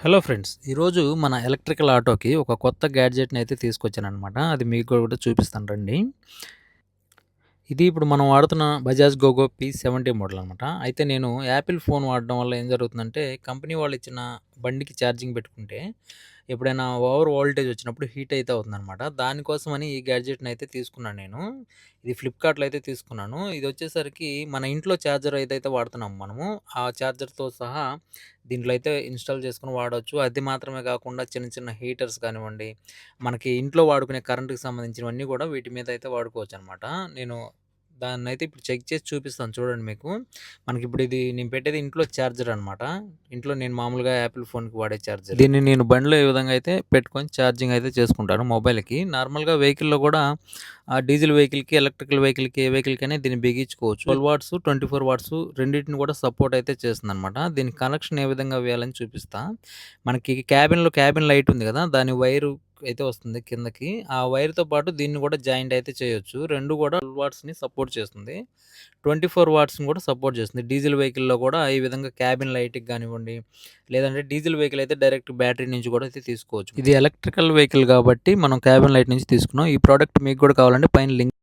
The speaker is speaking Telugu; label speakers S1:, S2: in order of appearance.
S1: హలో ఫ్రెండ్స్ ఈరోజు మన ఎలక్ట్రికల్ ఆటోకి ఒక కొత్త గ్యాడ్జెట్ని అయితే తీసుకొచ్చానమాట అది మీకు కూడా చూపిస్తాను రండి. ఇది ఇప్పుడు మనం వాడుతున్న Bajaj GoGo P seventy model అనమాట అయితే నేను యాపిల్ ఫోన్ వాడడం వల్ల ఏం జరుగుతుందంటే కంపెనీ వాళ్ళు ఇచ్చిన బండికి ఛార్జింగ్ పెట్టుకుంటే ఎప్పుడైనా ఓవర్ వోల్టేజ్ వచ్చినప్పుడు హీట్ అయితే అవుతుందనమాట దానికోసమని ఈ గ్యాడ్జెట్ని అయితే తీసుకున్నాను నేను. ఇది ఫ్లిప్కార్ట్లో అయితే తీసుకున్నాను. ఇది వచ్చేసరికి మన ఇంట్లో ఛార్జర్ ఏదైతే వాడుతున్నాం మనము ఆ ఛార్జర్తో సహా దీంట్లో అయితే ఇన్స్టాల్ చేసుకుని వాడవచ్చు అది మాత్రమే కాకుండా చిన్న చిన్న హీటర్స్ కానివ్వండి మనకి ఇంట్లో వాడుకునే కరెంటుకి సంబంధించినవన్నీ కూడా వీటి మీద అయితే వాడుకోవచ్చు అనమాట నేను దాన్ని అయితే ఇప్పుడు చెక్ చేసి చూపిస్తాను చూడండి మీకు. మనకి ఇప్పుడు ఇది నేను పెట్టేది ఇంట్లో ఛార్జర్ అనమాట ఇంట్లో నేను మామూలుగా యాపిల్ ఫోన్కి వాడే ఛార్జర్. దీన్ని నేను బండిలో ఏ విధంగా అయితే పెట్టుకొని ఛార్జింగ్ అయితే చేసుకుంటాను మొబైల్కి. నార్మల్గా వెహికల్లో కూడా ఆ డీజిల్ వెహికల్కి ఎలక్ట్రికల్ వెహికల్కి ఏ వెహికల్కి దీన్ని బిగించుకోవచ్చు. Twelve watts twenty four watts రెండింటిని కూడా సపోర్ట్ అయితే చేస్తుంది అనమాట దీని కనెక్షన్ ఏ విధంగా వేయాలని చూపిస్తా. మనకి క్యాబిన్లో క్యాబిన్ లైట్ ఉంది కదా దాని వైరు అయితే వస్తుంది కిందకి. ఆ వైర్తో పాటు దీన్ని కూడా జాయింట్ అయితే చేయొచ్చు. రెండు కూడా వాట్స్ని సపోర్ట్ చేస్తుంది. ట్వంటీ ఫోర్ వాట్స్ని కూడా సపోర్ట్ చేస్తుంది. డీజిల్ వెహికల్లో కూడా ఈ విధంగా క్యాబిన్ లైట్కి కానివ్వండి లేదంటే డీజిల్ వెహికల్ అయితే డైరెక్ట్ బ్యాటరీ నుంచి కూడా అయితే తీసుకోవచ్చు. ఇది ఎలక్ట్రికల్ వెహికల్ కాబట్టి మనం క్యాబిన్ లైట్ నుంచి తీసుకున్నాం. ఈ ప్రోడక్ట్ మీకు కూడా కావాలంటే పైన లింక్